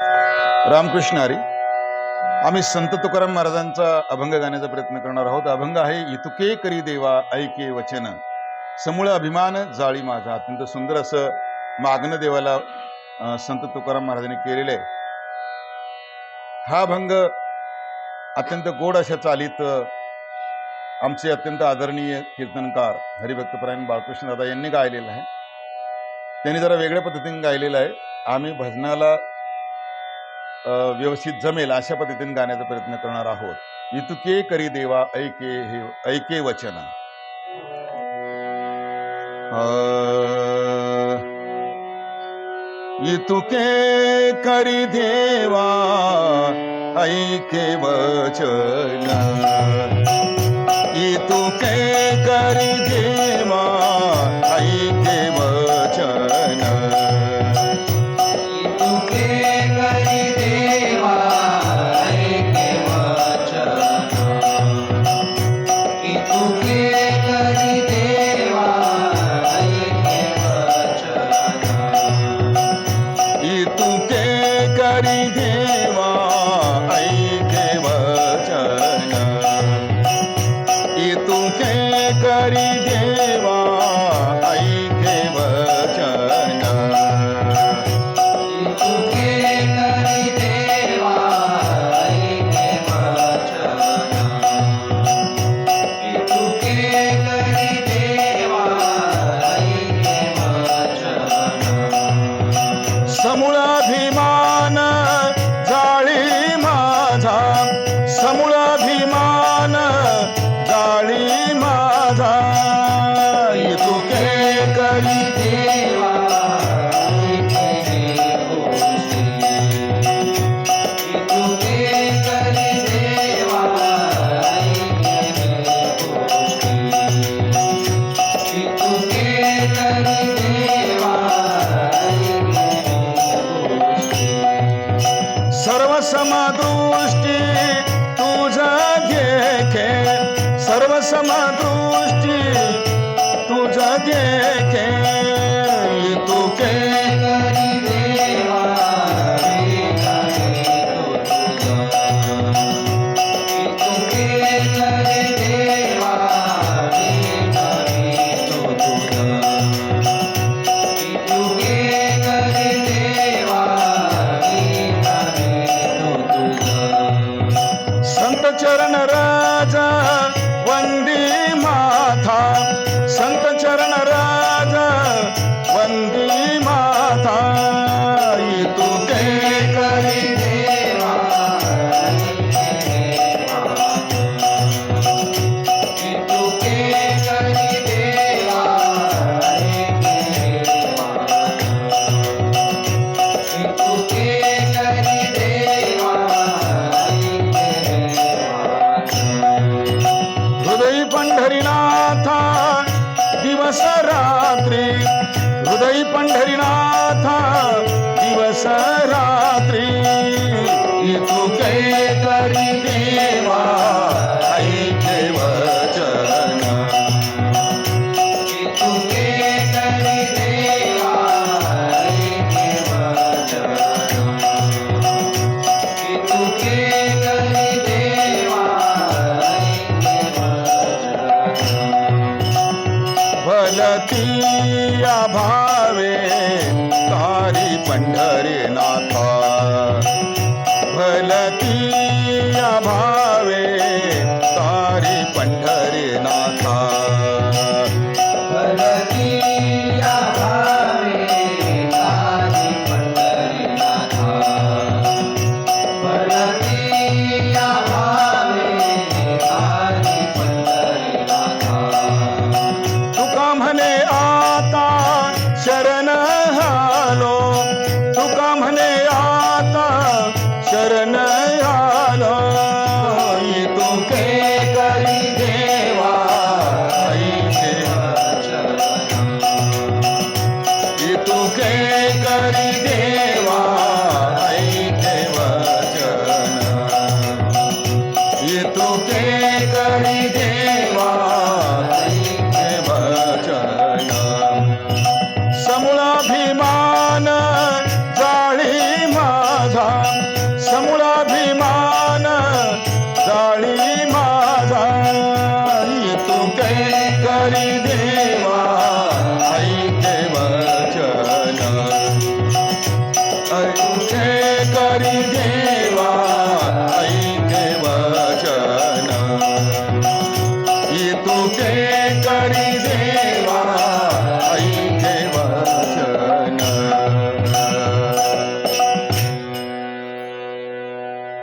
रामकृष्ण हरी आम्ही संत तुकाराम महाराजांचा अभंग गाण्याचा प्रयत्न करणार आहोत. अभंग आहे इतुके करी देवा ऐके वचन. समूळ अभिमान जाळी माझा. अत्यंत सुंदर असं मागणं देवाला संत तुकाराम महाराजांनी केलेलं आहे हा अभंग अत्यंत गोड अशा चालीत आमचे अत्यंत आदरणीय कीर्तनकार हरिभक्तपरायण बाळकृष्ण दादा यांनी गायलेला आहे. त्यांनी जरा वेगळ्या पद्धतीने गायलेलं आहे. आम्ही भजनाला व्यवस्थित जमेल अशा पद्धतीने गाण्याचा प्रयत्न करणार आहोत. इतुके करी देवा ऐके हे ऐके वचन. इतुके करी देवा ऐके वचन. इतुके करी देवा करी देवा ऐके वचन इतुके करी देवा समूळाभिमान सर्व समदृष्टी तुझ घेखे. सर्व भलतिया भावे तारी पंढरी पंढरीनाथा भलतिया भावे तारी पंढरी नाथा भलती ಶರಣ समूळाभिमान जाळी माझा. तू काही करी देवा ऐके वचन ऐके करी देवा ऐके वचन तू कै करी देवा